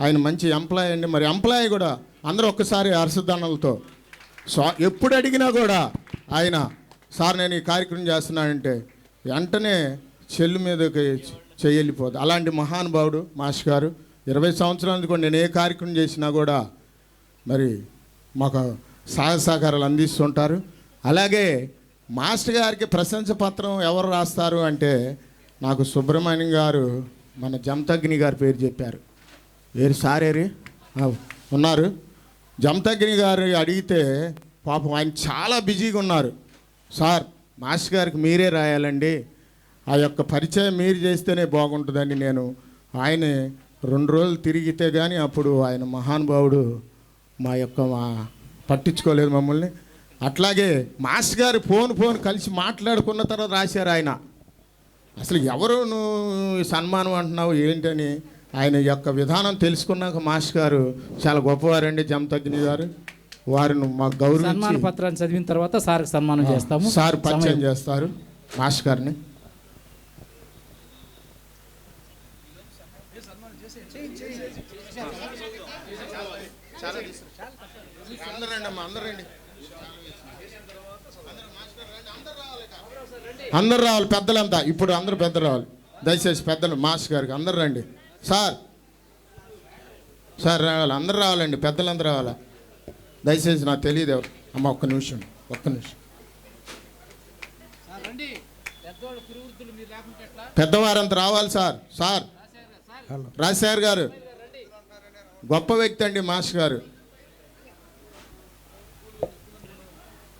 ఆయన మంచి ఎంప్లాయ్ అండి. మరి ఎంప్లాయ్ కూడా అందరూ ఒక్కసారి అరసదన్నలతో సో ఎప్పుడు అడిగినా కూడా ఆయన సార్ నేను ఈ కార్యక్రమం చేస్తున్నానంటే వెంటనే చెల్లు మీదకి చేయలిపోదు అలాంటి మహానుభావుడు మాస్ గారు. ఇరవై సంవత్సరాల కూడా నేను ఏ కార్యక్రమం చేసినా కూడా మరి మాకు సహాయ సహకారాలు అందిస్తుంటారు. అలాగే మాస్టర్ గారికి ప్రశంస పత్రం ఎవరు రాస్తారు అంటే నాకు సుబ్రహ్మణ్యం గారు మన జమతగ్ని గారి పేరు చెప్పారు. ఏరు సారేరి ఉన్నారు. జమతగ్ని గారు అడిగితే పాపం ఆయన చాలా బిజీగా ఉన్నారు. సార్ మాస్ గారికి మీరే రాయాలండి. ఆ యొక్క పరిచయం మీరు చేస్తేనే బాగుంటుందని నేను. ఆయన రెండు రోజులు తిరిగితే కానీ అప్పుడు ఆయన మహానుభావుడు మా యొక్క మా పట్టించుకోలేదు మమ్మల్ని. అట్లాగే మాస్ గారు ఫోన్ ఫోన్ కలిసి మాట్లాడుకున్న తర్వాత రాశారు ఆయన. అసలు ఎవరు నువ్వు సన్మానం అంటున్నావు ఏంటని? ఆయన యొక్క విధానం తెలుసుకున్నాక మాస్టర్ గారు చాలా గొప్పవారండి జమతగ్ని గారు. వారిని మాకు సన్మాన గౌరవించి పత్రాన్ని చదివిన తర్వాత సార్కి సన్మానం చేస్తాము. సార్ పరిచయం చేస్తారు మాస్టర్ గారిని. అందరు రావాలి పెద్దలంతా. ఇప్పుడు అందరూ పెద్దలు రావాలి. దయచేసి పెద్దలు మాస్టర్ గారికి అందరు రండి. సార్. సార్ రావాలి అందరు రావాలండి పెద్దలందరూ రావాలా. దయచేసి నాకు తెలియదు ఎవరు. అమ్మ ఒక్క నిమిషం ఒక్క నిమిషం. పెద్దవారంతా రావాలి సార్ సార్. రాజశేఖర్ గారు. గొప్ప వ్యక్తి అండి మాస్టర్ గారు.